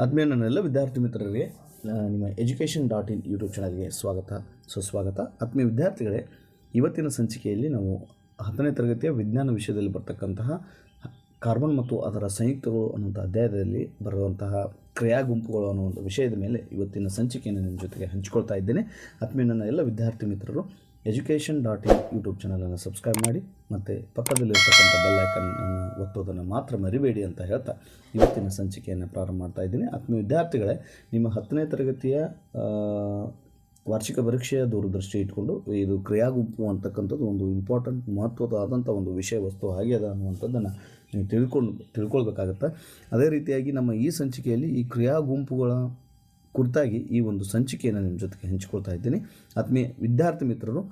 ಆತ್ಮೀಯ ನನ್ನೆಲ್ಲ ವಿದ್ಯಾರ್ಥಿ ಮಿತ್ರರಿಗೆ ನಿಮ್ಮ ಎಜುಕೇಷನ್ ಡಾಟ್ ಇನ್ ಯೂಟ್ಯೂಬ್ ಚಾನಲ್ಗೆ ಸ್ವಾಗತ. ಸುಸ್ವಾಗತ ಆತ್ಮೀಯ ವಿದ್ಯಾರ್ಥಿಗಳೇ, ಇವತ್ತಿನ ಸಂಚಿಕೆಯಲ್ಲಿ ನಾವು ಹತ್ತನೇ ತರಗತಿಯ ವಿಜ್ಞಾನ ವಿಷಯದಲ್ಲಿ ಬರ್ತಕ್ಕಂತಹ ಕಾರ್ಬನ್ ಮತ್ತು ಅದರ ಸಂಯುಕ್ತಗಳು ಅನ್ನುವಂಥ ಅಧ್ಯಾಯದಲ್ಲಿ ಬರುವಂತಹ ಕ್ರಿಯಾ ಗುಂಪುಗಳು ಅನ್ನುವಂಥ ವಿಷಯದ ಮೇಲೆ ಇವತ್ತಿನ ಸಂಚಿಕೆಯನ್ನು ನಿಮ್ಮ ಜೊತೆಗೆ ಹಂಚಿಕೊಳ್ತಾ ಇದ್ದೇನೆ. ಆತ್ಮೀಯ ನನ್ನ ಎಲ್ಲ ವಿದ್ಯಾರ್ಥಿ ಮಿತ್ರರು ಎಜುಕೇಷನ್ ಡಾಟ್ ಇನ್ ಯೂಟ್ಯೂಬ್ ಚಾನಲನ್ನು ಸಬ್ಸ್ಕ್ರೈಬ್ ಮಾಡಿ ಮತ್ತು ಪಕ್ಕದಲ್ಲಿರ್ತಕ್ಕಂಥ ಬೆಲ್ಲೈಕನ್ನು ಒತ್ತೋದನ್ನು ಮಾತ್ರ ಮರಿಬೇಡಿ ಅಂತ ಹೇಳ್ತಾ ಇವತ್ತಿನ ಸಂಚಿಕೆಯನ್ನು ಪ್ರಾರಂಭ ಮಾಡ್ತಾ ಇದ್ದೀನಿ. ಆತ್ಮೀಯ ವಿದ್ಯಾರ್ಥಿಗಳೇ, ನಿಮ್ಮ ಹತ್ತನೇ ತರಗತಿಯ ವಾರ್ಷಿಕ ಪರೀಕ್ಷೆಯ ದೂರದೃಷ್ಟಿ ಇಟ್ಕೊಂಡು ಇದು ಕ್ರಿಯಾಗುಂಪು ಅಂತಕ್ಕಂಥದ್ದು ಒಂದು ಇಂಪಾರ್ಟೆಂಟ್, ಮಹತ್ವದಾದಂಥ ಒಂದು ವಿಷಯ ವಸ್ತು ಆಗ್ಯದ ಅನ್ನುವಂಥದ್ದನ್ನು ನೀವು ತಿಳ್ಕೊಂಡು, ತಿಳ್ಕೊಳ್ಬೇಕಾಗತ್ತೆ. ಅದೇ ರೀತಿಯಾಗಿ ನಮ್ಮ ಈ ಸಂಚಿಕೆಯಲ್ಲಿ ಈ ಕ್ರಿಯಾ ಗುಂಪುಗಳ ಕುರಿತಾಗಿ ಈ ಒಂದು ಸಂಚಿಕೆಯನ್ನು ನಿಮ್ಮ ಜೊತೆಗೆ ಹಂಚಿಕೊಳ್ತಾ ಇದ್ದೀನಿ. ಆತ್ಮೀಯ ವಿದ್ಯಾರ್ಥಿ ಮಿತ್ರರು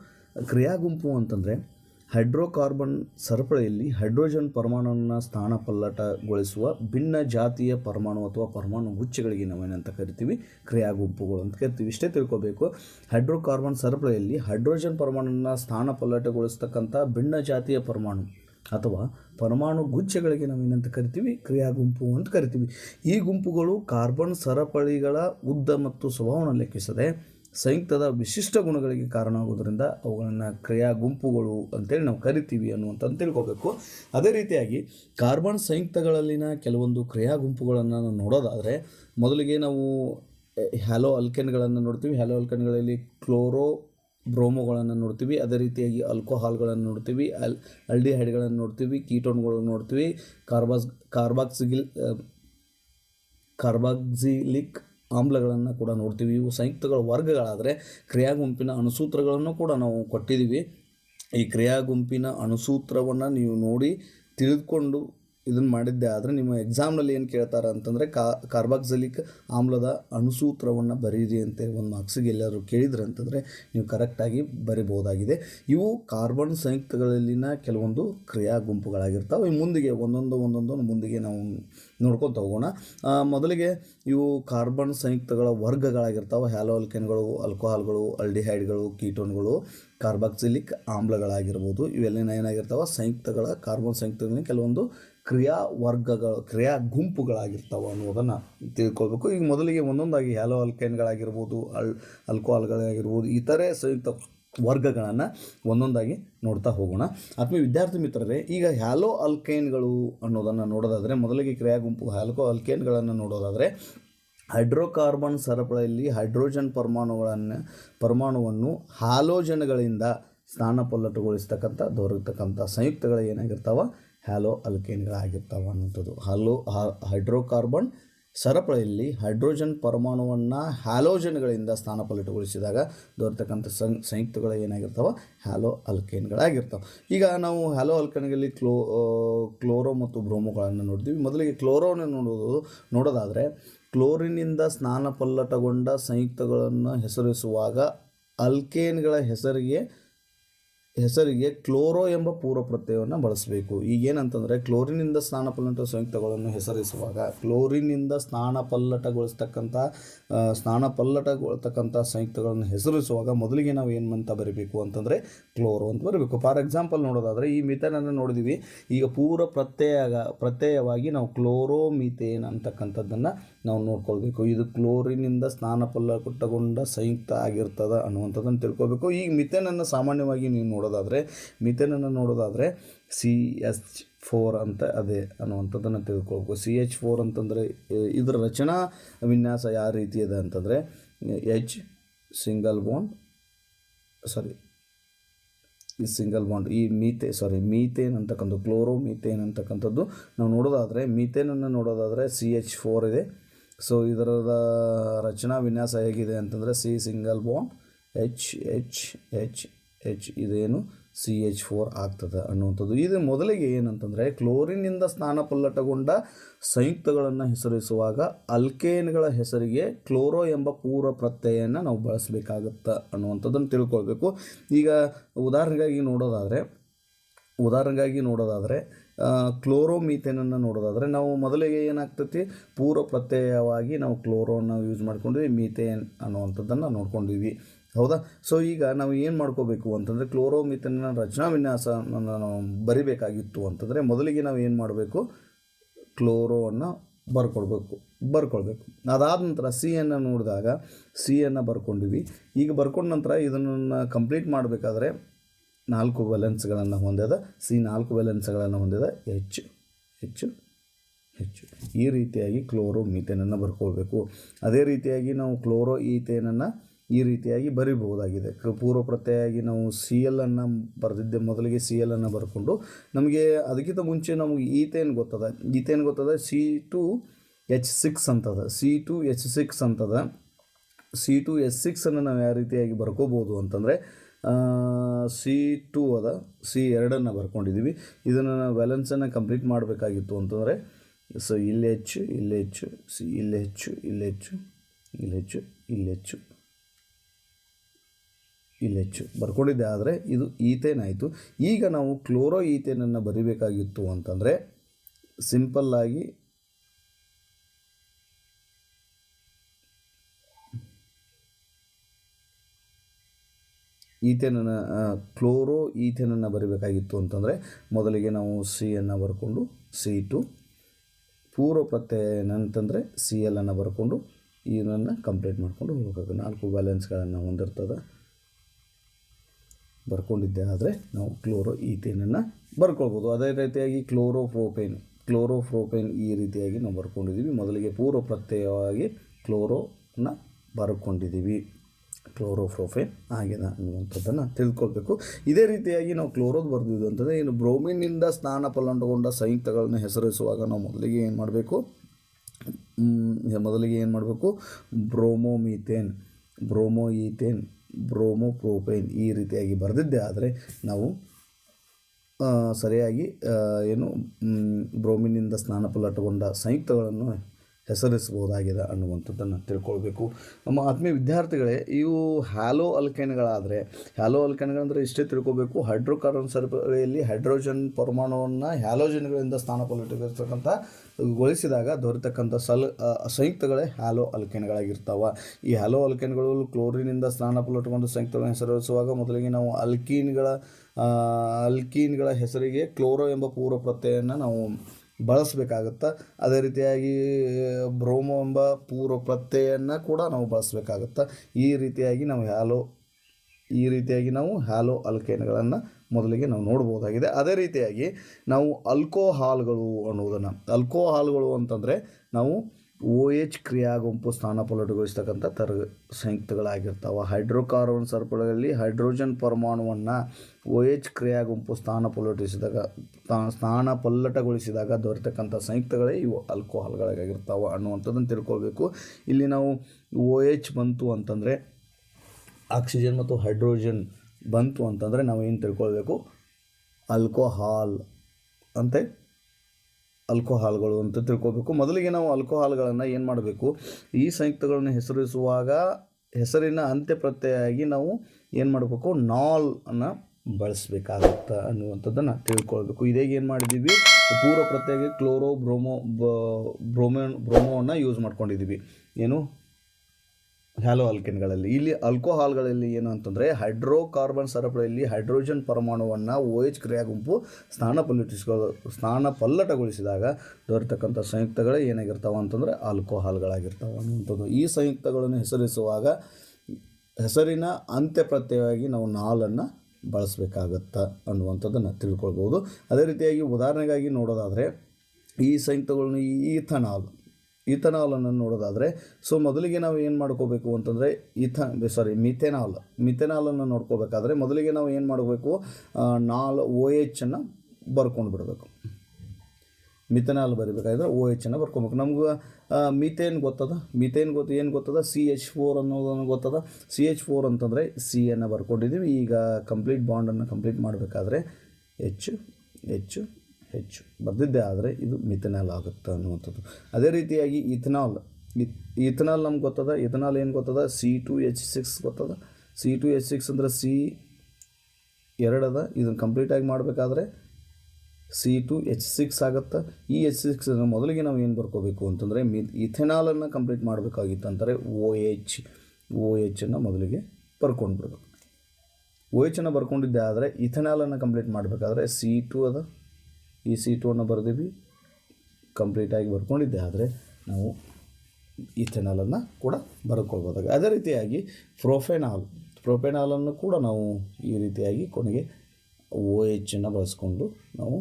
ಕ್ರಿಯಾ ಗುಂಪು ಅಂತಂದರೆ ಹೈಡ್ರೋಕಾರ್ಬನ್ ಸರಪಳಿಯಲ್ಲಿ ಹೈಡ್ರೋಜನ್ ಪರಮಾಣುವನ್ನು ಸ್ಥಾನಪಲ್ಲಟಗೊಳಿಸುವ ಭಿನ್ನ ಜಾತಿಯ ಪರಮಾಣು ಅಥವಾ ಪರಮಾಣು ಗುಚ್ಛಗಳಿಗೆ ನಾವೇನಂತ ಕರಿತೀವಿ? ಕ್ರಿಯಾ ಗುಂಪುಗಳು ಅಂತ ಕರಿತೀವಿ. ಇಷ್ಟೇ ತಿಳ್ಕೊಬೇಕು. ಹೈಡ್ರೋಕಾರ್ಬನ್ ಸರಪಳಿಯಲ್ಲಿ ಹೈಡ್ರೋಜನ್ ಪರಮಾಣುವನ್ನು ಸ್ಥಾನಪಲ್ಲಟಗೊಳಿಸ್ತಕ್ಕಂಥ ಭಿನ್ನ ಜಾತಿಯ ಪರಮಾಣು ಅಥವಾ ಪರಮಾಣು ಗುಚ್ಛಗಳಿಗೆ ನಾವೇನಂತ ಕರಿತೀವಿ? ಕ್ರಿಯಾ ಗುಂಪು ಅಂತ ಕರಿತೀವಿ. ಈ ಗುಂಪುಗಳು ಕಾರ್ಬನ್ ಸರಪಳಿಗಳ ಉದ್ದ ಮತ್ತು ಸ್ವಭಾವವನ್ನು ಲೆಕ್ಕಿಸದೆ ಸಂಯುಕ್ತದ ವಿಶಿಷ್ಟ ಗುಣಗಳಿಗೆ ಕಾರಣ ಆಗೋದ್ರಿಂದ ಅವುಗಳನ್ನು ಕ್ರಿಯಾ ಗುಂಪುಗಳು ಅಂತೇಳಿ ನಾವು ಕರಿತೀವಿ ಅನ್ನುವಂಥದ್ದು ತಿಳ್ಕೊಬೇಕು. ಅದೇ ರೀತಿಯಾಗಿ ಕಾರ್ಬನ್ ಸಂಯುಕ್ತಗಳಲ್ಲಿನ ಕೆಲವೊಂದು ಕ್ರಿಯಾ ಗುಂಪುಗಳನ್ನು ನಾವು ನೋಡೋದಾದರೆ ಮೊದಲಿಗೆ ನಾವು ಹ್ಯಾಲೋ ಅಲ್ಕೆನ್ಗಳನ್ನು ನೋಡ್ತೀವಿ. ಹ್ಯಾಲೋ ಅಲ್ಕೆನ್ಗಳಲ್ಲಿ ಕ್ಲೋರೋ ಬ್ರೋಮೋಗಳನ್ನು ನೋಡ್ತೀವಿ, ಅದೇ ರೀತಿಯಾಗಿ ಆಲ್ಕೋಹಾಲ್ಗಳನ್ನು ನೋಡ್ತೀವಿ, ಅಲ್, ಅಲ್ಡಿಹೈಡ್ಗಳನ್ನು ನೋಡ್ತೀವಿ, ಕೀಟೋನ್ಗಳನ್ನು ನೋಡ್ತೀವಿ, ಕಾರ್ಬಾಸ್ ಕಾರ್ಬಾಕ್ಸಿಗಿಲ್ ಕಾರ್ಬಾಕ್ಸಿಲಿಕ್ ಆಮ್ಲಗಳನ್ನು ಕೂಡ ನೋಡ್ತೀವಿ. ಇವು ಸಂಯುಕ್ತಗಳ ವರ್ಗಗಳಾದರೆ ಕ್ರಿಯಾ ಗುಂಪಿನ ಅಣುಸೂತ್ರಗಳನ್ನು ಕೂಡ ನಾವು ಕೊಟ್ಟಿದ್ದೀವಿ. ಈ ಕ್ರಿಯಾ ಗುಂಪಿನ ಅಣುಸೂತ್ರವನ್ನು ನೀವು ನೋಡಿ ತಿಳಿದುಕೊಂಡು ಇದನ್ನು ಮಾಡಿದ್ದೆ ಆದರೆ ನಿಮ್ಮ ಎಕ್ಸಾಮ್ನಲ್ಲಿ ಏನು ಕೇಳ್ತಾರೆ ಅಂತಂದರೆ ಕಾರ್ಬಾಕ್ಸಲಿಕ್ ಆಮ್ಲದ ಅಣುಸೂತ್ರವನ್ನು ಬರೀರಿ ಅಂತ ಒಂದು ಮಾರ್ಕ್ಸಿಗೆ ಎಲ್ಲರೂ ಕೇಳಿದ್ರೆ ಅಂತಂದರೆ ನೀವು ಕರೆಕ್ಟಾಗಿ ಬರಿಬೋದಾಗಿದೆ ಇವು ಕಾರ್ಬನ್ ಸಂಯುಕ್ತಗಳಲ್ಲಿನ ಕೆಲವೊಂದು ಕ್ರಿಯಾ ಗುಂಪುಗಳಾಗಿರ್ತವೆ ಈ ಮುಂದಿಗೆ ಒಂದೊಂದು ಒಂದೊಂದು ಮುಂದಿಗೆ ನಾವು ನೋಡ್ಕೊತ ಹೋಗೋಣ ಮೊದಲಿಗೆ ಇವು ಕಾರ್ಬನ್ ಸಂಯುಕ್ತಗಳ ವರ್ಗಗಳಾಗಿರ್ತಾವೆ. ಹ್ಯಾಲೋಲ್ಕೆನ್ಗಳು ಆಲ್ಕೋಹಾಲ್ಗಳು ಅಲ್ಡಿಹೈಡ್ಗಳು ಕೀಟೋನ್ಗಳು ಕಾರ್ಬಾಕ್ಸಿಲಿಕ್ ಆಮ್ಲಗಳಾಗಿರ್ಬೋದು. ಇವೆಲ್ಲ ಏನಾಗಿರ್ತಾವೆ? ಸಂಯುಕ್ತಗಳ ಕಾರ್ಬನ್ ಸಂಯುಕ್ತಗಳ ಕೆಲವೊಂದು ಕ್ರಿಯಾ ವರ್ಗಗಳು, ಕ್ರಿಯಾ ಗುಂಪುಗಳಾಗಿರ್ತಾವೆ ಅನ್ನೋದನ್ನು ತಿಳ್ಕೊಳ್ಬೇಕು. ಈಗ ಮೊದಲಿಗೆ ಒಂದೊಂದಾಗಿ ಹ್ಯಾಲೋ ಅಲ್ಕೈನ್ಗಳಾಗಿರ್ಬೋದು ಅಲ್, ಅಲ್ಕೋಹಾಲ್ಗಳಾಗಿರ್ಬೋದು, ಇತರೆ ಸಂಯುಕ್ತ ವರ್ಗಗಳನ್ನು ಒಂದೊಂದಾಗಿ ನೋಡ್ತಾ ಹೋಗೋಣ. ಆತ್ಮೀಯ ವಿದ್ಯಾರ್ಥಿ ಮಿತ್ರರೇ, ಈಗ ಹ್ಯಾಲೋ ಅಲ್ಕೈನ್ಗಳು ಅನ್ನೋದನ್ನು ನೋಡೋದಾದರೆ, ಮೊದಲಿಗೆ ಕ್ರಿಯಾ ಗುಂಪು, ಹ್ಯಾಲ್ಕೋ ಅಲ್ಕೈನ್ಗಳನ್ನು ನೋಡೋದಾದರೆ, ಹೈಡ್ರೋಕಾರ್ಬನ್ ಸರಪಳಿಯಲ್ಲಿ ಹೈಡ್ರೋಜನ್ ಪರಮಾಣುಗಳನ್ನು, ಪರಮಾಣುವನ್ನು ಹಾಲೋಜನ್ಗಳಿಂದ ಸ್ನಾನಪಲ್ಲಟುಗೊಳಿಸ್ತಕ್ಕಂಥ ದೊರಕತಕ್ಕಂಥ ಸಂಯುಕ್ತಗಳು ಏನಾಗಿರ್ತಾವ? ಹ್ಯಾಲೋ ಅಲ್ಕೇನ್ಗಳಾಗಿರ್ತಾವೆ ಅನ್ನೋಂಥದ್ದು ಹಲೋ ಹೈಡ್ರೋಕಾರ್ಬನ್ ಸರಪಳಿಯಲ್ಲಿ ಹೈಡ್ರೋಜನ್ ಪರಮಾಣುವನ್ನು ಹ್ಯಾಲೋಜನ್ಗಳಿಂದ ಸ್ಥಾನಪಲ್ಲಟಗೊಳಿಸಿದಾಗ ದೊರೆತಕ್ಕಂಥ ಸಂ, ಸಂಯುಕ್ತಗಳು ಏನಾಗಿರ್ತಾವೆ? ಹ್ಯಾಲೋ ಅಲ್ಕೇನ್ಗಳಾಗಿರ್ತಾವೆ. ಈಗ ನಾವು ಹ್ಯಾಲೋ ಅಲ್ಕೇನ್ಗಳಲ್ಲಿ ಕ್ಲೋ ಕ್ಲೋರೋ ಮತ್ತು ಬ್ರೋಮೋಗಳನ್ನು ನೋಡ್ತೀವಿ ಮೊದಲಿಗೆ ಕ್ಲೋರೋನ ನೋಡೋದು, ನೋಡೋದಾದರೆ ಕ್ಲೋರಿನಿಂದ ಸ್ನಾನಪಲ್ಲಟಗೊಂಡ ಸಂಯುಕ್ತಗಳನ್ನು ಹೆಸರಿಸುವಾಗ ಅಲ್ಕೇನ್ಗಳ ಹೆಸರಿಗೆ ಹೆಸರಿಗೆ ಕ್ಲೋರೋ ಎಂಬ ಪೂರ್ವ ಪ್ರತ್ಯಯವನ್ನು ಬಳಸಬೇಕು. ಈಗೇನಂತಂದರೆ ಕ್ಲೋರಿನಿಂದ ಸ್ನಾನಪಲ್ಲಟ ಸಂಯುಕ್ತಗಳನ್ನು ಹೆಸರಿಸುವಾಗ ಕ್ಲೋರಿನಿಂದ ಸ್ನಾನ ಸ್ನಾನಪಲ್ಲಟಗೊಳ್ತಕ್ಕಂಥ ಸಂಯುಕ್ತಗಳನ್ನು ಹೆಸರಿಸುವಾಗ ಮೊದಲಿಗೆ ನಾವು ಏನು ಅಂತ ಬರೀಬೇಕು ಅಂತಂದರೆ, ಕ್ಲೋರೋ ಅಂತ ಬರಬೇಕು. ಫಾರ್ ಎಕ್ಸಾಂಪಲ್ ನೋಡೋದಾದರೆ, ಈ ಮಿಥೇನನ್ನು ನೋಡಿದ್ದೀವಿ ಈಗ ಪೂರ್ವ ಪ್ರತ್ಯಯ ಪ್ರತ್ಯಯವಾಗಿ ನಾವು ಕ್ಲೋರೋ, ಮಿಥೇನ್ ಅಂತಕ್ಕಂಥದ್ದನ್ನು ನಾವು ನೋಡ್ಕೊಳ್ಬೇಕು. ಇದು ಕ್ಲೋರಿನಿಂದ ಸ್ನಾನ ಫಲಕೃತಗೊಂಡ ಸಂಯುಕ್ತ ಆಗಿರ್ತದೆ ಅನ್ನುವಂಥದ್ದನ್ನು ತಿಳ್ಕೊಬೇಕು ಈಗ ಮಿಥೇನನ್ನು ಸಾಮಾನ್ಯವಾಗಿ ನೀವು ನೋಡೋದಾದರೆ, ಮಿಥೇನನ್ನು ನೋಡೋದಾದರೆ ಸಿ ಎಚ್ ಫೋರ್ ಅಂತ ಅದೇ ಅನ್ನುವಂಥದ್ದನ್ನು ತಿಳ್ಕೊಳ್ಬೇಕು. ಸಿ ಎಚ್ ಫೋರ್ ಅಂತಂದರೆ ಇದರ ರಚನಾ ವಿನ್ಯಾಸ ಯಾವ ರೀತಿ ಇದೆ ಅಂತಂದರೆ, ಎಚ್ ಸಿಂಗಲ್ ಬಾಂಡ್, ಸಾರಿ, ಈ ಸಿಂಗಲ್ ಬಾಂಡ್, ಈ ಮೀತೆ ಸಾರಿ, ಮೀಥೇನ್ ಅಂತಕ್ಕಂಥ ಕ್ಲೋರೋ ಮೀಥೇನ್ ಅಂತಕ್ಕಂಥದ್ದು ನಾವು ನೋಡೋದಾದರೆ, ಮೀಥೇನನ್ನು ನೋಡೋದಾದರೆ ಸಿ ಎಚ್ ಫೋರ್ ಇದೆ. ಸೊ ಇದರದ ರಚನಾ ವಿನ್ಯಾಸ ಹೇಗಿದೆ ಅಂತಂದರೆ C single bond, H H H H ಇದೇನು ಸಿ ಎಚ್ ಫೋರ್ ಆಗ್ತದೆ ಅನ್ನುವಂಥದ್ದು. ಇದು ಮೊದಲಿಗೆ ಏನಂತಂದರೆ ಕ್ಲೋರಿನಿಂದ ಸ್ನಾನಪಲ್ಲಟಗೊಂಡ ಸಂಯುಕ್ತಗಳನ್ನು ಹೆಸರಿಸುವಾಗ ಅಲ್ಕೇನ್ಗಳ ಹೆಸರಿಗೆ ಕ್ಲೋರೋ ಎಂಬ ಪೂರ್ವ ಪ್ರತ್ಯಯನ್ನು ನಾವು ಬಳಸಬೇಕಾಗತ್ತೆ ಅನ್ನುವಂಥದ್ದನ್ನು ತಿಳ್ಕೊಳ್ಬೇಕು. ಈಗ ಉದಾಹರಣೆಗಾಗಿ ನೋಡೋದಾದರೆ ಉದಾಹರಣೆಗಾಗಿ ನೋಡೋದಾದರೆ ಕ್ಲೋರೋಮೀಥೇನನ್ನು ನೋಡೋದಾದರೆ, ನಾವು ಮೊದಲಿಗೆ ಏನಾಗ್ತೈತಿ, ಪೂರ್ವ ಪ್ರತ್ಯಯವಾಗಿ ನಾವು ಕ್ಲೋರೋನ ಯೂಸ್ ಮಾಡ್ಕೊಂಡ್ವಿ ಮೀಥೇನ್ ಅನ್ನುವಂಥದ್ದನ್ನು ನೋಡ್ಕೊಂಡಿವಿ ಹೌದಾ? ಸೊ ಈಗ ನಾವು ಏನು ಮಾಡ್ಕೋಬೇಕು ಅಂತಂದರೆ ಕ್ಲೋರೋಮೀಥೇನ ರಚನಾ ವಿನ್ಯಾಸವನ್ನು ನಾವು ಬರಿಬೇಕಾಗಿತ್ತು ಅಂತಂದರೆ, ಮೊದಲಿಗೆ ನಾವು ಏನು ಮಾಡಬೇಕು ಕ್ಲೋರೋವನ್ನು ಬರ್ಕೊಳ್ಬೇಕು ಬರ್ಕೊಳ್ಬೇಕು. ಅದಾದ ನಂತರ ಸಿಯನ್ನು ನೋಡಿದಾಗ ಸಿಯನ್ನು ಬರ್ಕೊಂಡಿವಿ ಈಗ ಬರ್ಕೊಂಡ ನಂತರ ಇದನ್ನು ಕಂಪ್ಲೀಟ್ ಮಾಡಬೇಕಾದ್ರೆ ನಾಲ್ಕು ಬ್ಯಾಲೆನ್ಸ್ಗಳನ್ನು ಹೊಂದಿದ ಸಿ ನಾಲ್ಕು ಬ್ಯಾಲೆನ್ಸ್ಗಳನ್ನು ಹೊಂದಿದ ಹೆಚ್ಚು ಹೆಚ್ಚು ಹೆಚ್ಚು ಈ ರೀತಿಯಾಗಿ ಕ್ಲೋರೋ ಮೀಥೇನನ್ನು ಬರ್ಕೊಳ್ಬೇಕು. ಅದೇ ರೀತಿಯಾಗಿ ನಾವು ಕ್ಲೋರೋ ಈಥೇನನ್ನು ಈ ರೀತಿಯಾಗಿ ಬರಿಬಹುದಾಗಿದೆ. ಪೂರ್ವ ಪ್ರತ್ಯಯಾಗಿ ನಾವು ಸಿ ಎಲ್ ಅನ್ನು ಬರೆದಿದ್ದೆ ಮೊದಲಿಗೆ ಸಿ ಎಲ್ ಅನ್ನು ಬರ್ಕೊಂಡು, ನಮಗೆ ಅದಕ್ಕಿಂತ ಮುಂಚೆ ನಮಗೆ ಈತೇನು ಗೊತ್ತದ? ಈತೇನು ಗೊತ್ತದ? ಸಿ ಟು ಎಚ್ ಸಿಕ್ಸ್ ಅಂತದ. ಸಿ ಟು ಎಚ್ ಸಿಕ್ಸ್ ಅಂತದ. ಸಿ ಟು ಎಚ್ ಸಿಕ್ಸನ್ನು ನಾವು ಯಾವ ರೀತಿಯಾಗಿ ಬರ್ಕೋಬೋದು ಅಂತಂದರೆ ಸಿ ಟು ಅದ ಸಿ ಎರಡನ್ನು ಬರ್ಕೊಂಡಿದ್ದೀವಿ ಇದನ್ನು ನಾವು ಬ್ಯಾಲೆನ್ಸನ್ನು ಕಂಪ್ಲೀಟ್ ಮಾಡಬೇಕಾಗಿತ್ತು ಅಂತಂದರೆ ಸೊ ಇಲ್ಲಿ ಹೆಚ್ಚು ಇಲ್ಲಿ ಹೆಚ್ಚು, ಸಿ, ಇಲ್ಲಿ ಹೆಚ್ಚು ಇಲ್ಲಿ ಹೆಚ್ಚು ಇಲ್ಲಿ ಹೆಚ್ಚು ಇಲ್ಲಿ ಹೆಚ್ಚು ಇಲ್ಲಿ ಹೆಚ್ಚು ಬರ್ಕೊಂಡಿದ್ದೆ. ಆದರೆ ಇದು ಈತೇನ್ ಆಯಿತು. ಈಗ ನಾವು ಕ್ಲೋರೋ ಈತೇನನ್ನು ಬರಿಬೇಕಾಗಿತ್ತು ಅಂತಂದರೆ ಸಿಂಪಲ್ಲಾಗಿ ಈಥೇನನ್ನು ಕ್ಲೋರೋ ಈಥೇನನ್ನು ಬರಿಬೇಕಾಗಿತ್ತು ಅಂತಂದರೆ ಮೊದಲಿಗೆ ನಾವು ಸಿಯನ್ನು ಬರ್ಕೊಂಡು, ಸಿ ಟು ಪೂರ್ವ ಪ್ರತ್ಯಯ ಏನಂತಂದರೆ ಸಿ ಎಲ್ಲನ್ನು ಬರ್ಕೊಂಡು ಇದನ್ನು ಕಂಪ್ಲೀಟ್ ಮಾಡ್ಕೊಂಡು ಹೋಗಬೇಕು ನಾಲ್ಕು ಬ್ಯಾಲೆನ್ಸ್ಗಳನ್ನು ಹೊಂದಿರ್ತದೆ ಬರ್ಕೊಂಡಿದ್ದೆ ಆದರೆ ನಾವು ಕ್ಲೋರೋ ಈಥೇನನ್ನು ಬರ್ಕೊಳ್ಬೋದು. ಅದೇ ರೀತಿಯಾಗಿ ಕ್ಲೋರೋ ಫ್ರೋಪೈನ್ ಕ್ಲೋರೋ ಫ್ರೋಪೈನ್ ಈ ರೀತಿಯಾಗಿ ನಾವು ಬರ್ಕೊಂಡಿದ್ದೀವಿ. ಮೊದಲಿಗೆ ಪೂರ್ವ ಪ್ರತ್ಯಯವಾಗಿ ಕ್ಲೋರೋನ ಬರ್ಕೊಂಡಿದ್ದೀವಿ. ಕ್ಲೋರೋಫ್ರೋಫೇನ್ ಆಗಿದೆ ಅನ್ನುವಂಥದ್ದನ್ನು ತಿಳ್ಕೊಳ್ಬೇಕು. ಇದೇ ರೀತಿಯಾಗಿ ನಾವು ಕ್ಲೋರೋದ್ ಬರೆದಿದ್ದು ಅಂತಂದರೆ ಏನು ಬ್ರೋಮಿನಿಂದ ಸ್ನಾನ ಪಲ್ಲಂಟುಗೊಂಡ ಸಂಯುಕ್ತಗಳನ್ನು ಹೆಸರಿಸುವಾಗ ನಾವು ಮೊದಲಿಗೆ ಏನು ಮಾಡಬೇಕು? ಮೊದಲಿಗೆ ಏನು ಮಾಡಬೇಕು? ಬ್ರೋಮೋಮೀಥೇನ್ ಬ್ರೋಮೋ ಈಥೇನ್ ಬ್ರೋಮೋಪ್ರೋಪೇನ್ ಈ ರೀತಿಯಾಗಿ ಬರೆದಿದ್ದೆ ಆದರೆ ನಾವು ಸರಿಯಾಗಿ ಏನು ಬ್ರೋಮಿನಿಂದ ಸ್ನಾನ ಪಲ್ಲಟಗೊಂಡ ಸಂಯುಕ್ತಗಳನ್ನು ಹೆಸರಿಸಬಹುದಾಗಿದೆ ಅನ್ನುವಂಥದ್ದನ್ನು ತಿಳ್ಕೊಳ್ಬೇಕು. ನಮ್ಮ ಆತ್ಮೀಯ ವಿದ್ಯಾರ್ಥಿಗಳೇ, ಇವು ಹ್ಯಾಲೋ ಅಲ್ಕೈನ್ಗಳಾದರೆ ಹ್ಯಾಲೋ ಅಲ್ಕೈನ್ಗಳಂದರೆ ಇಷ್ಟೇ ತಿಳ್ಕೊಬೇಕು. ಹೈಡ್ರೋಕಾರ್ಬನ್ ಸರಪಳಿಯಲ್ಲಿ ಹೈಡ್ರೋಜನ್ ಪರಮಾಣುವನ್ನು ಹ್ಯಾಲೋಜನ್ಗಳಿಂದ ಸ್ಥಾನ ಪಲ್ಲಟಿರ್ತಕ್ಕಂಥ ಗೊಳಿಸಿದಾಗ ದೊರೆತಕ್ಕಂಥ ಸಲ್ ಸಂಯುಕ್ತಗಳೇ ಹ್ಯಾಲೋ ಅಲ್ಕೇನ್ಗಳಾಗಿರ್ತಾವೆ ಈ ಹ್ಯಾಲೋ ಅಲ್ಕೇನ್ಗಳು ಕ್ಲೋರಿನಿಂದ ಸ್ನಾನ ಪಲ್ಲಟಗೊಂಡು ಸಂಯುಕ್ತಗಳನ್ನು ಹೆಸರಿಸುವಾಗ ಮೊದಲಿಗೆ ನಾವು ಅಲ್ಕೀನ್ಗಳ ಅಲ್ಕೀನ್ಗಳ ಹೆಸರಿಗೆ ಕ್ಲೋರೋ ಎಂಬ ಪೂರ್ವ ಪ್ರತ್ಯಯವನ್ನು ನಾವು ಬಳಸಬೇಕಾಗತ್ತೆ? ಅದೇ ರೀತಿಯಾಗಿ ಬ್ರೋಮೋ ಎಂಬ ಪೂರ್ವ ಪ್ರತ್ಯಯನ್ನು ಕೂಡ ನಾವು ಬಳಸಬೇಕಾಗತ್ತೆ? ಈ ರೀತಿಯಾಗಿ ನಾವು ಹ್ಯಾಲೋ, ಈ ರೀತಿಯಾಗಿ ನಾವು ಹ್ಯಾಲೋ ಅಲ್ಕೇನ್ಗಳನ್ನು ಮೊದಲಿಗೆ ನಾವು ನೋಡ್ಬೋದಾಗಿದೆ. ಅದೇ ರೀತಿಯಾಗಿ ನಾವು ಅಲ್ಕೋಹಾಲ್ಗಳು ಅನ್ನೋದನ್ನು ಅಲ್ಕೋಹಾಲ್ಗಳು ಅಂತಂದರೆ ನಾವು ಓ ಎಚ್ ಕ್ರಿಯಾ ಗುಂಪು ಸ್ಥಾನ ಪಲ್ಲಟಗೊಳಿಸ್ತಕ್ಕಂಥ ತರ, ಸಂಯುಕ್ತಗಳಾಗಿರ್ತಾವೆ. ಹೈಡ್ರೋಕಾರ್ಬನ್ ಸರಪಳಿಯಲ್ಲಿ ಹೈಡ್ರೋಜನ್ ಪರಮಾಣುವನ್ನು ಓ ಎಚ್ ಕ್ರಿಯಾ ಗುಂಪು ಸ್ಥಾನ ಪಲ್ಲಟಿಸಿದಾಗ ಸ್ಥಾ- ಸ್ಥಾನ ಪಲ್ಲಟಗೊಳಿಸಿದಾಗ ದೊರೆತಕ್ಕಂಥ ಸಂಯುಕ್ತಗಳೇ ಇವು. ಆಲ್ಕೋಹಾಲ್ಗಳಾಗಿರ್ತಾವೆ ಅನ್ನುವಂಥದ್ದನ್ನು ತಿಳ್ಕೊಳ್ಬೇಕು. ಇಲ್ಲಿ ನಾವು ಓ ಎಚ್ ಬಂತು ಅಂತಂದರೆ, ಆಕ್ಸಿಜನ್ ಮತ್ತು ಹೈಡ್ರೋಜನ್ ಬಂತು ಅಂತಂದರೆ ನಾವು ಏನು ತಿಳ್ಕೊಳ್ಬೇಕು? ಆಲ್ಕೋಹಾಲ್ ಅಂತೆ ಆಲ್ಕೋಹಾಲ್ಗಳು ಅಂತ ತಿಳ್ಕೊಬೇಕು. ಮೊದಲಿಗೆ ನಾವು ಆಲ್ಕೋಹಾಲ್ಗಳನ್ನು ಏನು ಮಾಡಬೇಕು? ಈ ಸಂಯುಕ್ತಗಳನ್ನು ಹೆಸರಿಸುವಾಗ ಹೆಸರಿನ ಅಂತ್ಯ ಪ್ರತ್ಯಯಾಗಿ ನಾವು ಏನು ಮಾಡಬೇಕು? ನಾಲ್ ಅನ್ನು ಬಳಸಬೇಕಾಗತ್ತೆ ಅನ್ನುವಂಥದ್ದನ್ನು ತಿಳ್ಕೊಳ್ಬೇಕು. ಇದೇಗೆ ಏನು ಮಾಡಿದ್ದೀವಿ ಪೂರ್ವ ಪ್ರತ್ಯಯಗೆ ಕ್ಲೋರೋ ಬ್ರೋಮೋ ಬ್ರೋಮೋ ಬ್ರೋಮೋವನ್ನು ಯೂಸ್ ಮಾಡ್ಕೊಂಡಿದ್ದೀವಿ ಏನು? ಹ್ಯಾಲೋ ಆಲ್ಕಿನ್ಗಳಲ್ಲಿ. ಇಲ್ಲಿ ಆಲ್ಕೋಹಾಲ್ಗಳಲ್ಲಿ ಏನು ಅಂತಂದರೆ ಹೈಡ್ರೋಕಾರ್ಬನ್ ಸರಪಳಿಯಲ್ಲಿ ಹೈಡ್ರೋಜನ್ ಪರಮಾಣುವನ್ನು ಓ ಎಚ್ ಕ್ರಿಯಾ ಗುಂಪು ಸ್ನಾನ ಪಲ್ಲಟಿಸ್ಕೊ ಸ್ನಾನ ಪಲ್ಲಟಗೊಳಿಸಿದಾಗ ದೊರೆತಕ್ಕಂಥ ಸಂಯುಕ್ತಗಳೇ ಏನಾಗಿರ್ತಾವೆ ಅಂತಂದರೆ ಆಲ್ಕೋಹಾಲ್ಗಳಾಗಿರ್ತಾವೆ ಅನ್ನುವಂಥದ್ದು. ಈ ಸಂಯುಕ್ತಗಳನ್ನು ಹೆಸರಿಸುವಾಗ ಹೆಸರಿನ ಅಂತ್ಯ ಪ್ರತ್ಯಯವಾಗಿ ನಾವು ನಾಲನ್ನು ಬಳಸಬೇಕಾಗತ್ತೆ ಅನ್ನುವಂಥದ್ದನ್ನು ತಿಳ್ಕೊಳ್ಬೋದು. ಅದೇ ರೀತಿಯಾಗಿ ಉದಾಹರಣೆಗಾಗಿ ನೋಡೋದಾದರೆ ಈ ಸಂಯುಕ್ತಗಳನ್ನು ಈಥನಾಲ್ ಈಥನಾಲನ್ನು ನೋಡೋದಾದರೆ, ಸೊ ಮೊದಲಿಗೆ ನಾವು ಏನು ಮಾಡ್ಕೋಬೇಕು ಅಂತಂದರೆ, ಇಥ ಸಾರಿ ಮಿಥೆನಾಲ್. ಮಿಥೆನಾಲನ್ನು ನೋಡ್ಕೋಬೇಕಾದ್ರೆ ಮೊದಲಿಗೆ ನಾವು ಏನು ಮಾಡಬೇಕು ನಾಲ್, ಓ ಎಚ್ಚನ್ನು ಬರ್ಕೊಂಡು ಬಿಡಬೇಕು. ಮಿಥೆನಾಲ್ ಬರಿಬೇಕಾದ್ರೆ ಓ ಎಚ್ಚನ್ನು ಬರ್ಕೊಬೇಕು. ನಮ್ಗೆ ಮಿಥೇನ್ ಗೊತ್ತದ? ಮಿಥೇನ್ ಗೊತ್ತು, ಏನು ಗೊತ್ತದ? ಸಿ ಎಚ್ ಫೋರ್ ಅನ್ನೋದನ್ನು ಗೊತ್ತದ? ಸಿ ಎಚ್ ಫೋರ್ ಅಂತಂದರೆ ಸಿ ಅನ್ನು ಬರ್ಕೊಂಡಿದ್ದೀವಿ. ಈಗ ಕಂಪ್ಲೀಟ್ ಬಾಂಡನ್ನು ಕಂಪ್ಲೀಟ್ ಮಾಡಬೇಕಾದ್ರೆ ಹೆಚ್ಚು ಹೆಚ್ಚು ಹೆಚ್ಚು ಬರೆದಿದ್ದೇ ಆದರೆ ಇದು ಮಿಥನಾಲ್ ಆಗುತ್ತೆ ಅನ್ನುವಂಥದ್ದು. ಅದೇ ರೀತಿಯಾಗಿ ಇಥನಾಲ್ ಇಥನಾಲ್ ನಮ್ಗೆ ಗೊತ್ತದ? ಇಥನಾಲ್ ಏನು ಗೊತ್ತದ? ಸಿ ಟು ಎಚ್ ಸಿಕ್ಸ್ ಗೊತ್ತದ? ಸಿ ಟು ಎಚ್ ಸಿಕ್ಸ್ ಅಂದರೆ ಸಿ ಎರಡದ ಇದನ್ನು ಕಂಪ್ಲೀಟಾಗಿ ಮಾಡಬೇಕಾದ್ರೆ ಸಿ ಟು ಎಚ್ ಸಿಕ್ಸ್ ಆಗುತ್ತೆ. ಈ ಎಚ್ ಸಿಕ್ಸ್ ಮೊದಲಿಗೆ ನಾವು ಏನು ಬರ್ಕೋಬೇಕು ಅಂತಂದರೆ ಮಿ ಇಥೆನಾಲನ್ನು ಕಂಪ್ಲೀಟ್ ಮಾಡಬೇಕಾಗಿತ್ತು ಅಂತಾರೆ ಓ ಎಚ್ ಓ ಎಚ್ಚನ್ನು ಮೊದಲಿಗೆ ಬರ್ಕೊಂಡು ಬಿಡಬೇಕು ಓ ಎಚ್ಚನ್ನು ಬರ್ಕೊಂಡಿದ್ದೆ ಆದರೆ ಇಥೆನಾಲನ್ನು ಕಂಪ್ಲೀಟ್ ಮಾಡಬೇಕಾದ್ರೆ ಸಿ ಟು ಅದ. ಈ ಸಿ ಟು ಅನ್ನು ಬರೆದಿವಿ. ಕಂಪ್ಲೀಟಾಗಿ ಬರ್ಕೊಂಡಿದ್ದೆ. ಆದರೆ ನಾವು ಇಥೆನಾಲನ್ನು ಕೂಡ ಬರ್ಕೊಳ್ಬೋದಾಗ. ಅದೇ ರೀತಿಯಾಗಿ ಪ್ರೊಫೆನಾಲ್ ಪ್ರೊಫೆನಾಲನ್ನು ಕೂಡ ನಾವು ಈ ರೀತಿಯಾಗಿ ಕೊನೆಗೆ ಓ ಎಚ್ಚನ್ನು ಬಳಸ್ಕೊಂಡು ನಾವು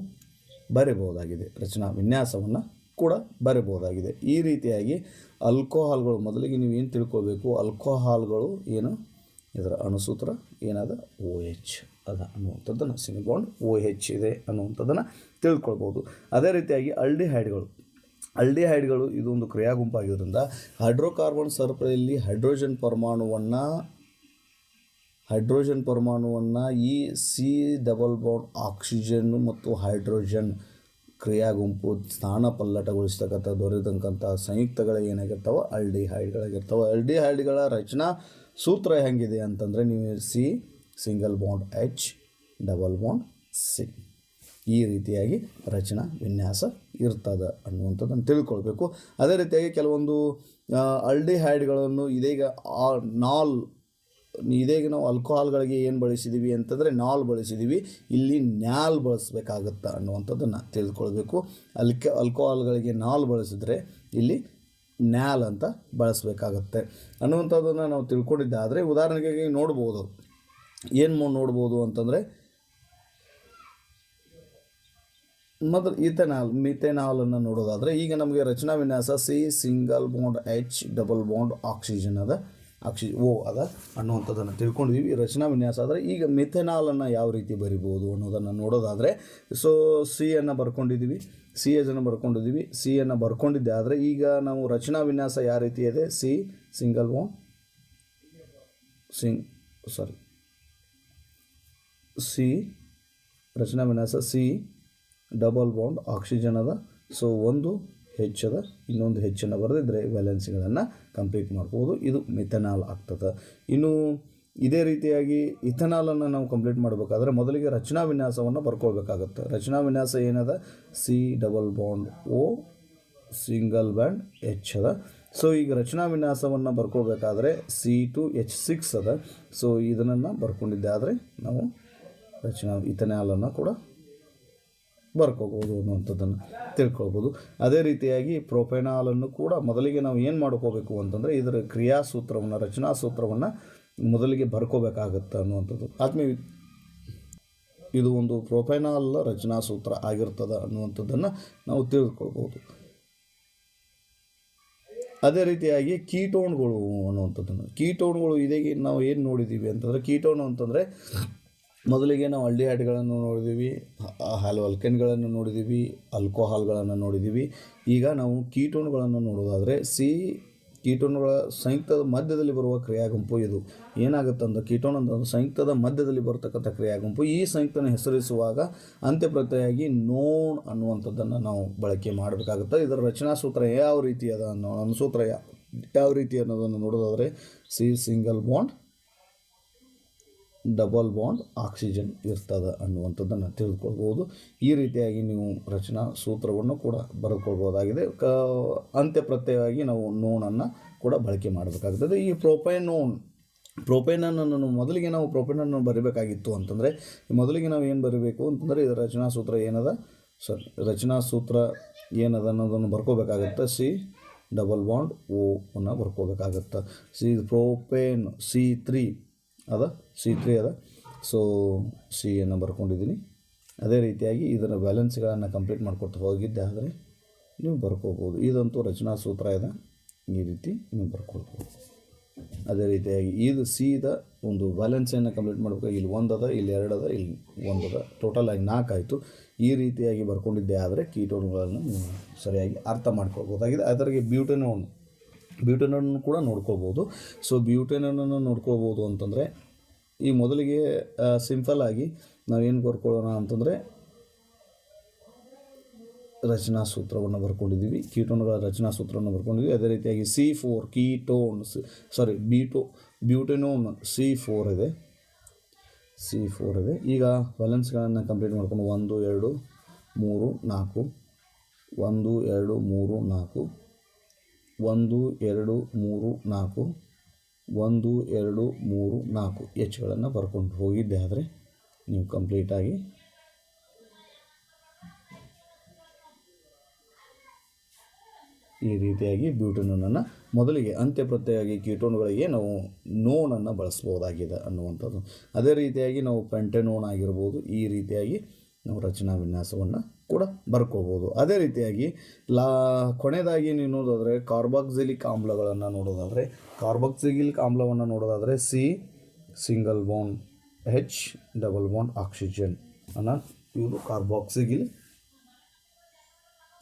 ಬರೆಯಬಹುದಾಗಿದೆ ರಚನಾ ವಿನ್ಯಾಸವನ್ನು ಕೂಡ ಬರೆಯಬಹುದಾಗಿದೆ ಈ ರೀತಿಯಾಗಿ ಅಲ್ಕೋಹಾಲ್ಗಳು ಮೊದಲಿಗೆ ನೀವು ಏನು ತಿಳ್ಕೊಬೇಕು? ಅಲ್ಕೋಹಾಲ್ಗಳು ಏನು? ಇದರ ಅಣುಸೂತ್ರ ಏನಾದ? ಓ ಎಚ್ ಅದ ಅನ್ನುವಂಥದ್ದನ್ನು ಸಿಂಗಲ್ ಓ ಹೆಚ್ ಇದೆ ಅನ್ನುವಂಥದ್ದನ್ನು ತಿಳ್ಕೊಳ್ಬೋದು. ಅದೇ ರೀತಿಯಾಗಿ ಅಲ್ಡಿಹೈಡ್ಗಳು. ಅಲ್ಡಿಹೈಡ್ಗಳು ಇದೊಂದು ಕ್ರಿಯಾ ಗುಂಪಾಗಿರೋದ್ರಿಂದ ಹೈಡ್ರೋಕಾರ್ಬನ್ ಸರಪಳಿಯಲ್ಲಿ ಹೈಡ್ರೋಜನ್ ಪರಮಾಣುವನ್ನು ಹೈಡ್ರೋಜನ್ ಪರಮಾಣುವನ್ನು ಈ ಸಿ ಡಬಲ್ ಬೌಂಡ್ ಆಕ್ಸಿಜನ್ ಮತ್ತು ಹೈಡ್ರೋಜನ್ ಕ್ರಿಯಾ ಗುಂಪು ಸ್ಥಾನ ಪಲ್ಲಟಗೊಳಿಸ್ತಕ್ಕಂಥ ದೊರೆತಕ್ಕಂಥ ಸಂಯುಕ್ತಗಳು ಏನಾಗಿರ್ತಾವೆ ಅಲ್ಡಿ ಅಲ್ಡಿಹೈಡ್ಗಳ ರಚನಾ ಸೂತ್ರ ಹೆಂಗಿದೆ ಅಂತಂದರೆ ನೀವು C single bond H double bond C ಈ ರೀತಿಯಾಗಿ ರಚನಾ ವಿನ್ಯಾಸ ಇರ್ತದೆ ಅನ್ನುವಂಥದ್ದನ್ನು ತಿಳ್ಕೊಳ್ಬೇಕು. ಅದೇ ರೀತಿಯಾಗಿ ಕೆಲವೊಂದು ಅಲ್ಡಿಹೈಡ್ಗಳನ್ನು ಇದೀಗ ಆ ನಾಲ್, ಇದೀಗ ನಾವು ಆಲ್ಕೋಹಾಲ್ಗಳಿಗೆ ಏನು ಬಳಸಿದ್ದೀವಿ ಅಂತಂದರೆ ನಾಲ್ ಬಳಸಿದ್ದೀವಿ ಇಲ್ಲಿ ನ್ಯಾಲ್ ಬಳಸಬೇಕಾಗತ್ತಾ ಅನ್ನುವಂಥದ್ದನ್ನು ತಿಳ್ಕೊಳ್ಬೇಕು. ಅಲ್ಕ, ಆಲ್ಕೋಹಾಲ್ಗಳಿಗೆ ನಾಲ್ ಬಳಸಿದ್ರೆ ಇಲ್ಲಿ ನ್ಯಾಲ್ ಅಂತ ಬಳಸಬೇಕಾಗತ್ತೆ ಅನ್ನುವಂಥದ್ದನ್ನು ನಾವು ತಿಳ್ಕೊಂಡಿದ್ದಾದರೆ ಉದಾಹರಣೆಗೆ ನೋಡ್ಬೋದು. ಏನು ನೋಡ್ಬೋದು ಅಂತಂದರೆ, ಮೊದಲು ಈಥೆನಾಲ್ ಮಿಥೆನಾಲನ್ನು ನೋಡೋದಾದರೆ, ಈಗ ನಮಗೆ ರಚನಾ ವಿನ್ಯಾಸ C, single bond H double bond, oxygen ಅದ. ಆಕ್ಸಿ, ಓ ಅದ ಅನ್ನುವಂಥದ್ದನ್ನು ತಿಳ್ಕೊಂಡಿದ್ದೀವಿ ರಚನಾ ವಿನ್ಯಾಸ ಆದರೆ ಈಗ ಮಿಥೆನಾಲನ್ನು ಯಾವ ರೀತಿ ಬರಿಬೋದು ಅನ್ನೋದನ್ನು ನೋಡೋದಾದರೆ, ಸೊ ಸಿಯನ್ನು ಬರ್ಕೊಂಡಿದ್ದೀವಿ ಸಿ ಎಜನ್ನು ಬರ್ಕೊಂಡಿದ್ದೀವಿ ಸಿಯನ್ನು ಬರ್ಕೊಂಡಿದ್ದೆ ಆದರೆ ಈಗ ನಾವು ರಚನಾ ವಿನ್ಯಾಸ ಯಾವ ರೀತಿ ಇದೆ? C, single bond, sing, sorry. C, ರಚನಾ ವಿನ್ಯಾಸ ಸಿ ಡಬಲ್ ಬಾಂಡ್ ಆಕ್ಸಿಜನ್ ಅದ. ಸೊ ಒಂದು ಹೆಚ್ಚದ ಇನ್ನೊಂದು ಹೆಚ್ಚನ್ನು ಬರೆದಿದ್ದರೆ ವ್ಯಾಲೆನ್ಸಿಗಳನ್ನು ಕಂಪ್ಲೀಟ್ ಮಾಡ್ಬೋದು. ಇದು ಮಿಥೆನಾಲ್ ಆಗ್ತದೆ. ಇನ್ನು ಇದೇ ರೀತಿಯಾಗಿ ಇಥನಾಲನ್ನು ನಾವು ಕಂಪ್ಲೀಟ್ ಮಾಡಬೇಕಾದ್ರೆ ಮೊದಲಿಗೆ ರಚನಾ ವಿನ್ಯಾಸವನ್ನು ಬರ್ಕೊಳ್ಬೇಕಾಗತ್ತೆ. ರಚನಾ ವಿನ್ಯಾಸ ಏನದ? C double bond O single band H ಅದ. ಸೊ ಈಗ ರಚನಾ ವಿನ್ಯಾಸವನ್ನು ಬರ್ಕೋಬೇಕಾದ್ರೆ ಸಿ ಟು ಎಚ್ ಸಿಕ್ಸ್ ಅದ. ಸೊ ಇದನ್ನು ಬರ್ಕೊಂಡಿದ್ದೆ. ಆದರೆ ನಾವು ರಚನಾ ಇಥನಾಲನ್ನು ಕೂಡ ಬರ್ಕೋಬೋದು ಅನ್ನುವಂಥದ್ದನ್ನು ತಿಳ್ಕೊಳ್ಬೋದು. ಅದೇ ರೀತಿಯಾಗಿ ಪ್ರೊಪೆನಾಲನ್ನು ಕೂಡ ಮೊದಲಿಗೆ ನಾವು ಏನು ಮಾಡ್ಕೋಬೇಕು ಅಂತಂದರೆ ಇದರ ಕ್ರಿಯಾ ಸೂತ್ರವನ್ನು ರಚನಾ ಸೂತ್ರವನ್ನು ಮೊದಲಿಗೆ ಬರ್ಕೋಬೇಕಾಗತ್ತೆ ಅನ್ನುವಂಥದ್ದು. ಆತ್ಮೀಯ ಇದು ಒಂದು ಪ್ರೊಪೆನಾಲ್ ರಚನಾ ಸೂತ್ರ ಆಗಿರ್ತದೆ ಅನ್ನುವಂಥದ್ದನ್ನು ನಾವು ತಿಳಿದುಕೊಳ್ಬೋದು ಅದೇ ರೀತಿಯಾಗಿ ಕೀಟೋನ್ಗಳು ಅನ್ನುವಂಥದ್ದನ್ನು. ಕೀಟೋನ್ಗಳು ಇದೇ ನಾವು ಏನು ನೋಡಿದ್ದೀವಿ ಅಂತಂದರೆ ಕೀಟೋನ್ ಅಂತಂದರೆ ಮೊದಲಿಗೆ ನಾವು ಅಲ್ಡಿಹೈಡ್ಗಳನ್ನು ನೋಡಿದ್ದೀವಿ ಹಾಲು ಹಲವು ಅಲ್ಕೆನ್ಗಳನ್ನು ನೋಡಿದ್ದೀವಿ ಆಲ್ಕೋಹಾಲ್ಗಳನ್ನು ನೋಡಿದ್ದೀವಿ ಈಗ ನಾವು ಕೀಟೋನ್ಗಳನ್ನು ನೋಡೋದಾದರೆ, ಸಿ ಕೀಟೋನ್ಗಳ ಸಂಯುಕ್ತದ ಮಧ್ಯದಲ್ಲಿ ಬರುವ ಕ್ರಿಯಾ ಗುಂಪು ಇದು. ಏನಾಗುತ್ತೆ ಅಂದ್ರೆ ಕೀಟೋನ್ ಅಂತಂದ್ರೆ ಸಂಯುಕ್ತದ ಮಧ್ಯದಲ್ಲಿ ಬರತಕ್ಕಂಥ ಕ್ರಿಯಾ ಗುಂಪು ಈ ಸಂಯುಕ್ತನ ಹೆಸರಿಸುವಾಗ ಅಂತ್ಯಪ್ರತ್ಯಯಾಗಿ ನೋಣ್ ಅನ್ನುವಂಥದ್ದನ್ನು ನಾವು ಬಳಕೆ ಮಾಡಬೇಕಾಗುತ್ತೆ. ಇದರ ರಚನಾ ಸೂತ್ರ ಯಾವ ರೀತಿ ಅದ ಅನ್ನೋ ಅನ್ನೋ ಸೂತ್ರ ಯಾ- ಯಾವ ರೀತಿ ಅನ್ನೋದನ್ನು ನೋಡೋದಾದರೆ, C single bond double bond oxygen ಇರ್ತದೆ ಅನ್ನುವಂಥದ್ದನ್ನು ತಿಳಿದುಕೊಳ್ಬೋದು. ಈ ರೀತಿಯಾಗಿ ನೀವು ರಚನಾ ಸೂತ್ರವನ್ನು ಕೂಡ ಬರೆದುಕೊಳ್ಬೋದಾಗಿದೆ. ಕ ಅಂತ್ಯ ಪ್ರತ್ಯಯವಾಗಿ ನಾವು ನೋನನ್ನು ಕೂಡ ಬಳಕೆ ಮಾಡಬೇಕಾಗುತ್ತದೆ ಈ ಪ್ರೊಪೈನೋನ್ ಪ್ರೊಪೈನನ್ನು ಮೊದಲಿಗೆ ನಾವು ಪ್ರೊಪೈನನ್ನು ಬರೀಬೇಕಾಗಿತ್ತು ಅಂತಂದರೆ, ಮೊದಲಿಗೆ ನಾವು ಏನು ಬರೀಬೇಕು ಅಂತಂದರೆ, ಇದು ರಚನಾ ಸೂತ್ರ ಏನದ? ಸರಿ, ರಚನಾ ಸೂತ್ರ ಏನದ ಅನ್ನೋದನ್ನು ಬರ್ಕೋಬೇಕಾಗತ್ತೆ. ಸಿ, ಡಬಲ್ ಬಾಂಡ್ ಓ ಅನ್ನು ಬರ್ಕೋಬೇಕಾಗತ್ತೆ. ಸಿ ಪ್ರೋಪೇನ್, ಸಿ ತ್ರೀ ಅದ ಸಿ ತ್ರೀ ಅದ. ಸೊ ಸಿಯನ್ನು ಬರ್ಕೊಂಡಿದ್ದೀನಿ ಅದೇ ರೀತಿಯಾಗಿ ಇದನ್ನು ಬ್ಯಾಲೆನ್ಸ್ಗಳನ್ನು ಕಂಪ್ಲೀಟ್ ಮಾಡ್ಕೊತ ಹೋಗಿದ್ದೆ, ಆದರೆ ನೀವು ಬರ್ಕೋಬೋದು. ಇದಂತೂ ರಚನಾ ಸೂತ್ರ ಇದೆ. ಈ ರೀತಿ ನೀವು ಬರ್ಕೊಳ್ಬೋದು. ಅದೇ ರೀತಿಯಾಗಿ ಇದು ಸೀದ ಒಂದು ಬ್ಯಾಲೆನ್ಸನ್ನು ಕಂಪ್ಲೀಟ್ ಮಾಡಬೇಕು. ಇಲ್ಲಿ ಒಂದದ ಇಲ್ಲಿ ಎರಡದ ಇಲ್ಲಿ ಒಂದದ ಟೋಟಲ್ ಆಗಿ ನಾಲ್ಕು ಆಯಿತು. ಈ ರೀತಿಯಾಗಿ ಬರ್ಕೊಂಡಿದ್ದೆ, ಆದರೆ ಕೀಟೋನ್ಗಳನ್ನು ನೀವು ಸರಿಯಾಗಿ ಅರ್ಥ ಮಾಡ್ಕೊಳ್ಬೋದಾಗಿದೆ. ಅದರಿಗೆ ಬ್ಯೂಟೆನೋನ್ ಬ್ಯೂಟೆನನ್ನು ಕೂಡ ನೋಡ್ಕೋಬೋದು ಸೊ ಬ್ಯೂಟೆನನ್ನು ನೋಡ್ಕೋಬೋದು ಅಂತಂದರೆ, ಈ ಮೊದಲಿಗೆ ಸಿಂಪಲ್ ಆಗಿ ನಾವೇನು ಬರ್ಕೊಳ್ಳೋಣ ಅಂತಂದರೆ, ರಚನಾ ಸೂತ್ರವನ್ನು ಬರ್ಕೊಂಡಿದ್ದೀವಿ ಕೀಟೋನ್ಗಳ ರಚನಾ ಸೂತ್ರವನ್ನು ಬರ್ಕೊಂಡಿದ್ದೀವಿ ಅದೇ ರೀತಿಯಾಗಿ ಸಿ ಫೋರ್ ಕೀಟೋನ್ ಸಾರಿ ಬೀಟೋ ಬ್ಯೂಟೆನೋನ್ ಸಿ ಫೋರ್ ಇದೆ. ಸಿ ಫೋರ್ ಇದೆ. ಈಗ ಬ್ಯಾಲೆನ್ಸ್ಗಳನ್ನು ಕಂಪ್ಲೀಟ್ ಮಾಡ್ಕೊಂಡು ಒಂದು, ಎರಡು, ಮೂರು, ನಾಲ್ಕು, ಒಂದು, ಎರಡು, ಮೂರು, ನಾಲ್ಕು ಒಂದು, ಎರಡು, ಮೂರು, ನಾಲ್ಕು, ಒಂದು, ಎರಡು, ಮೂರು, ನಾಲ್ಕು ಎಚ್ಗಳನ್ನು ಬರ್ಕೊಂಡು ಹೋಗಿದ್ದೆ. ಆದರೆ ನೀವು ಕಂಪ್ಲೀಟಾಗಿ ಈ ರೀತಿಯಾಗಿ ಬ್ಯೂಟನನ್ನು ಮೊದಲಿಗೆ ಅಂತ್ಯ ಪ್ರತ್ಯಯವಾಗಿ ಕೀಟೋನ್ಗಳಿಗೆ ನಾವು ನೋನನ್ನು ಬಳಸ್ಬೋದಾಗಿದೆ ಅನ್ನುವಂಥದ್ದು. ಅದೇ ರೀತಿಯಾಗಿ ನಾವು ಪೆಂಟೆನೋನ್ ಆಗಿರ್ಬೋದು, ಈ ರೀತಿಯಾಗಿ ನಾವು ರಚನಾ ವಿನ್ಯಾಸವನ್ನು ಕೂಡ ಬರ್ಕೋಬೋದು. ಅದೇ ರೀತಿಯಾಗಿ ಲಾ ಕೊನೆಯದಾಗಿ ನೀವು ನೋಡೋದಾದರೆ ಕಾರ್ಬಾಕ್ಸಿಲಿಕ್ ಆಮ್ಲಗಳನ್ನು ನೋಡೋದಾದರೆ, ಕಾರ್ಬಾಕ್ಸಿಲಿಕ್ ಆಮ್ಲವನ್ನು ನೋಡೋದಾದರೆ C single bond H double bond oxygen ಅನ್ನ ಇವರು ಕಾರ್ಬಾಕ್ಸಿಗಿಲ್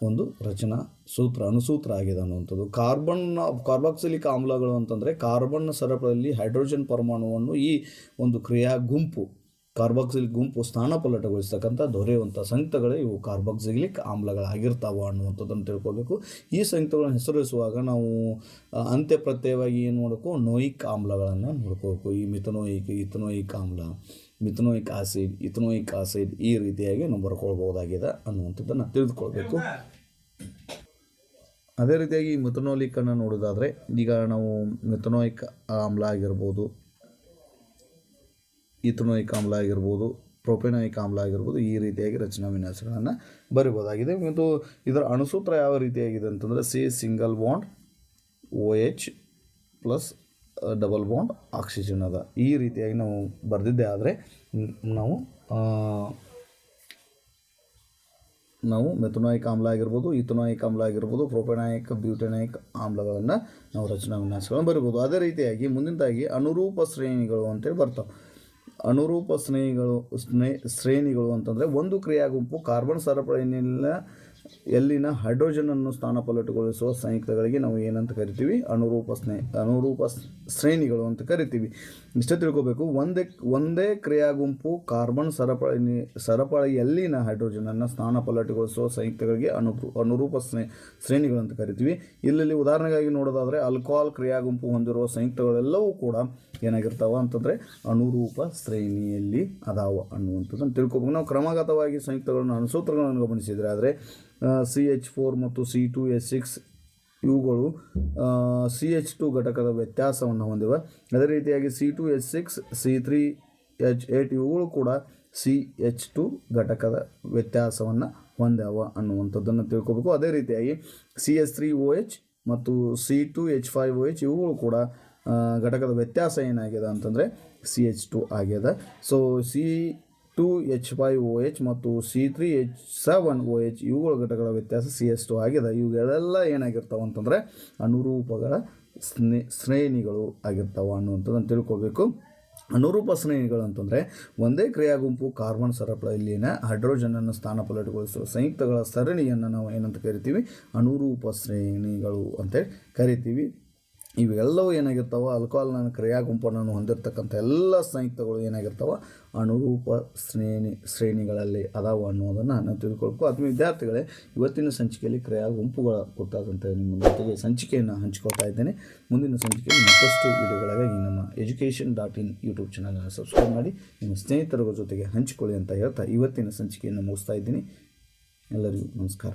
ಒಂದು ರಚನಾ ಸೂತ್ರ, ಅನುಸೂತ್ರ ಆಗಿದೆ ಅನ್ನುವಂಥದ್ದು. ಕಾರ್ಬನ್, ಕಾರ್ಬಾಕ್ಸಿಲಿಕ್ ಆಮ್ಲಗಳು ಅಂತಂದರೆ ಕಾರ್ಬನ್ ಸರಪಳಿಯಲ್ಲಿ ಹೈಡ್ರೋಜನ್ ಪರಮಾಣುವನ್ನು ಈ ಒಂದು ಕ್ರಿಯಾ ಗುಂಪು ಕಾರ್ಬಾಕ್ಸಿಲಿಕ್ ಗುಂಪು ಸ್ಥಾನಪಲ್ಲಟಗೊಳಿಸ್ತಕ್ಕಂಥ ದೊರೆಯುವಂಥ ಸಂಯುಕ್ತಗಳೇ ಇವು. ಕಾರ್ಬಾಕ್ಸಿಲಿಕ್ ಆಮ್ಲಗಳಾಗಿರ್ತಾವ ಅನ್ನುವಂಥದ್ದನ್ನು ತಿಳ್ಕೊಬೇಕು. ಈ ಸಂಯುಕ್ತಗಳನ್ನು ಹೆಸರಿಸುವಾಗ ನಾವು ಅಂತ್ಯ ಪ್ರತ್ಯಯವಾಗಿ ಏನು ಮಾಡಬೇಕು? ನೋಯಿಕ್ ಆಮ್ಲಗಳನ್ನು ನೋಡ್ಕೋಬೇಕು. ಈ ಮಿಥನೋಯಿಕ್, ಇಥನೋಯಿಕ್ ಆಮ್ಲ, ಮಿಥನೋಯಿಕ್ ಆಸಿಡ್, ಇಥನೋಯಿಕ್ ಆಸಿಡ್ ಈ ರೀತಿಯಾಗಿ ನಾವು ಬರ್ಕೊಳ್ಬೋದಾಗಿದೆ ಅನ್ನುವಂಥದ್ದನ್ನು ತಿಳಿದುಕೊಳ್ಬೇಕು. ಅದೇ ರೀತಿಯಾಗಿ ಮಿಥನೋಲಿಕನ್ನು ನೋಡೋದಾದರೆ ಈಗ ನಾವು ಮಿಥನೋಯಿಕ್ ಆಮ್ಲ ಆಗಿರ್ಬೋದು ಇಥನೋಯಿಕ್ ಆಮ್ಲ ಆಗಿರ್ಬೋದು ಪ್ರೊಪೆನೋಯಿಕ್ ಆಮ್ಲ ಆಗಿರ್ಬೋದು, ಈ ರೀತಿಯಾಗಿ ರಚನಾ ವಿನ್ಯಾಸಗಳನ್ನು ಬರಿಬೋದಾಗಿದೆ. ಮತ್ತು ಇದರ ಅಣುಸೂತ್ರ ಯಾವ ರೀತಿಯಾಗಿದೆ ಅಂತಂದರೆ C single bond, O H plus double bond oxygen ಅದ ಈ ರೀತಿಯಾಗಿ ನಾವು ಬರೆದಿದ್ದೆ ಆದರೆ ನಾವು ನಾವು ಮೆಥನಾಯಿಕ್ ಆಮ್ಲ ಆಗಿರ್ಬೋದು, ಇಥನಾಯಿಕ್ ಆಮ್ಲ ಆಗಿರ್ಬೋದು ಪ್ರೊಪೆನಾಯಿಕ್ ಬ್ಯೂಟೆನಾಯಿಕ್ ಆಮ್ಲಗಳನ್ನು ನಾವು ರಚನಾ ವಿನ್ಯಾಸಗಳನ್ನು ಬರಿಬೋದು. ಅದೇ ರೀತಿಯಾಗಿ ಮುಂದಿನದಾಗಿ ಅನುರೂಪ ಶ್ರೇಣಿಗಳು ಅಂತೇಳಿ ಬರ್ತಾವೆ. ಅನುರೂಪ ಸ್ನೇಹಿಗಳು ಸ್ನೇ ಶ್ರೇಣಿಗಳು ಅಂತಂದರೆ ಒಂದು ಕ್ರಿಯಾ ಗುಂಪು ಕಾರ್ಬನ್ ಸರಪಳಿಯಲ್ಲಿನ ಎಲ್ಲಿನ ಹೈಡ್ರೋಜನ್ ಅನ್ನು ಸ್ಥಾನಪಲ್ಲಟಗೊಳಿಸುವ ಸಂಯುಕ್ತಗಳಿಗೆ ನಾವು ಏನಂತ ಕರಿತೀವಿ? ಅನುರೂಪ ಸ್ನೇ, ಅನುರೂಪ ಶ್ರೇಣಿಗಳು ಅಂತ ಕರಿತೀವಿ. ಇಷ್ಟೇ ತಿಳ್ಕೋಬೇಕು, ಒಂದೇ ಒಂದೇ ಕ್ರಿಯಾ ಗುಂಪು ಕಾರ್ಬನ್ ಸರಪಳಿ, ಸರಪಳಿಯಲ್ಲಿನ ಹೈಡ್ರೋಜನನ್ನು ಸ್ಥಾನಪಲ್ಲಟಗೊಳಿಸುವ ಸಂಯುಕ್ತಗಳಿಗೆ ಅನು, ಅನುರೂಪ ಸ್ನೇ, ಶ್ರೇಣಿಗಳು ಅಂತ ಕರಿತೀವಿ. ಇಲ್ಲಿ ಉದಾಹರಣೆಗಾಗಿ ನೋಡೋದಾದರೆ ಆಲ್ಕೋಹಾಲ್ ಕ್ರಿಯಾ ಗುಂಪು ಹೊಂದಿರುವ ಸಂಯುಕ್ತಗಳೆಲ್ಲವೂ ಕೂಡ ಏನಾಗಿರ್ತಾವ ಅಂತಂದರೆ ಅನುರೂಪ ಶ್ರೇಣಿಯಲ್ಲಿ ಅದಾವ ಅನ್ನುವಂಥದ್ದನ್ನು ತಿಳ್ಕೊಬೇಕು. ನಾವು ಕ್ರಮಾಗತವಾಗಿ ಸಂಯುಕ್ತಗಳನ್ನು ಅನುಸೂತ್ರಗಳನ್ನು ಗಮನಿಸಿದರೆ ಆದರೆ ಸಿ ಎಚ್ ಫೋರ್ ಮತ್ತು ಸಿ ಟು ಎಚ್ ಸಿಕ್ಸ್ ಇವುಗಳು ಸಿ ಎಚ್ ಟು ಘಟಕದ ವ್ಯತ್ಯಾಸವನ್ನು ಹೊಂದಿವೆ. ಅದೇ ರೀತಿಯಾಗಿ C two H six C three H eight ಇವುಗಳು ಕೂಡ ಸಿ ಎಚ್ ಟು ಘಟಕದ ವ್ಯತ್ಯಾಸವನ್ನು ಹೊಂದ್ಯಾವ ಅನ್ನುವಂಥದ್ದನ್ನು ತಿಳ್ಕೊಬೇಕು. ಅದೇ ರೀತಿಯಾಗಿ C S three O H ಮತ್ತು C two H five O H ಇವುಗಳು ಕೂಡ ಘಟಕದ ವ್ಯತ್ಯಾಸ ಏನಾಗಿದೆ ಅಂತಂದರೆ ಸಿ ಎಚ್ ಟು ಆಗ್ಯದ so C two H five O H ಮತ್ತು C three H seven O H ಇವುಗಳ ಘಟಕಗಳ ವ್ಯತ್ಯಾಸ ಸಿ ಎಸ್ ಟು ಆಗಿದೆ. ಇವುಗಳೆಲ್ಲ ಏನಾಗಿರ್ತಾವೆ ಅಂತಂದರೆ ಅನುರೂಪಗಳ ಸ್ನೇ, ಶ್ರೇಣಿಗಳು ಆಗಿರ್ತಾವೆ ಅನ್ನುವಂಥದ್ದನ್ನು ತಿಳ್ಕೊಬೇಕು. ಅನುರೂಪ ಶ್ರೇಣಿಗಳು ಅಂತಂದರೆ ಒಂದೇ ಕ್ರಿಯಾ ಗುಂಪು ಕಾರ್ಬನ್ ಸರಪಳಿಯಲ್ಲಿನ ಹೈಡ್ರೋಜನನ್ನು ಸ್ಥಾನಪಲ್ಲಟಗೊಳಿಸುವ ಸಂಯುಕ್ತಗಳ ಸರಣಿಯನ್ನು ನಾವು ಏನಂತ ಕರಿತೀವಿ? ಅನುರೂಪ ಶ್ರೇಣಿಗಳು ಅಂತೇಳಿ ಕರಿತೀವಿ. ಇವೆಲ್ಲವೂ ಏನಾಗಿರ್ತಾವ? ಆಲ್ಕೋಹಾಲ್ನ ಕ್ರಿಯಾ ಗುಂಪನ್ನು ಹೊಂದಿರತಕ್ಕಂಥ ಎಲ್ಲ ಸಂಯುಕ್ತಗಳು ಏನಾಗಿರ್ತಾವ? ಅನುರೂಪ ಶ್ರೇಣಿ, ಶ್ರೇಣಿಗಳಲ್ಲಿ ಅದಾವ ಅನ್ನೋದನ್ನು ನಾನು ತಿಳ್ಕೊಳ್ಬೇಕು ಆತ್ಮೀಯ ವಿದ್ಯಾರ್ಥಿಗಳೇ, ಇವತ್ತಿನ ಸಂಚಿಕೆಯಲ್ಲಿ ಕ್ರಿಯಾ ಗುಂಪುಗಳ ಕುರಿತಾದಂಥ ನಿಮ್ಮ ಜೊತೆಗೆ ಸಂಚಿಕೆಯನ್ನು ಹಂಚ್ಕೊಳ್ತಾ ಇದ್ದೇನೆ. ಮುಂದಿನ ಸಂಚಿಕೆಯಲ್ಲಿ ಮತ್ತಷ್ಟು ವಿಡಿಯೋಗಳಿಗಾಗಿ ನಮ್ಮ ಎಜುಕೇಷನ್ ಡಾಟ್ ಇನ್ ಯೂಟ್ಯೂಬ್ ಚಾನಲನ್ನು ಸಬ್ಸ್ಕ್ರೈಬ್ ಮಾಡಿ, ನಿಮ್ಮ ಸ್ನೇಹಿತರ ಜೊತೆಗೆ ಹಂಚಿಕೊಳ್ಳಿ ಅಂತ ಹೇಳ್ತಾ ಇವತ್ತಿನ ಸಂಚಿಕೆಯನ್ನು ಮುಗಿಸ್ತಾ ಇದ್ದೀನಿ. ಎಲ್ಲರಿಗೂ ನಮಸ್ಕಾರ.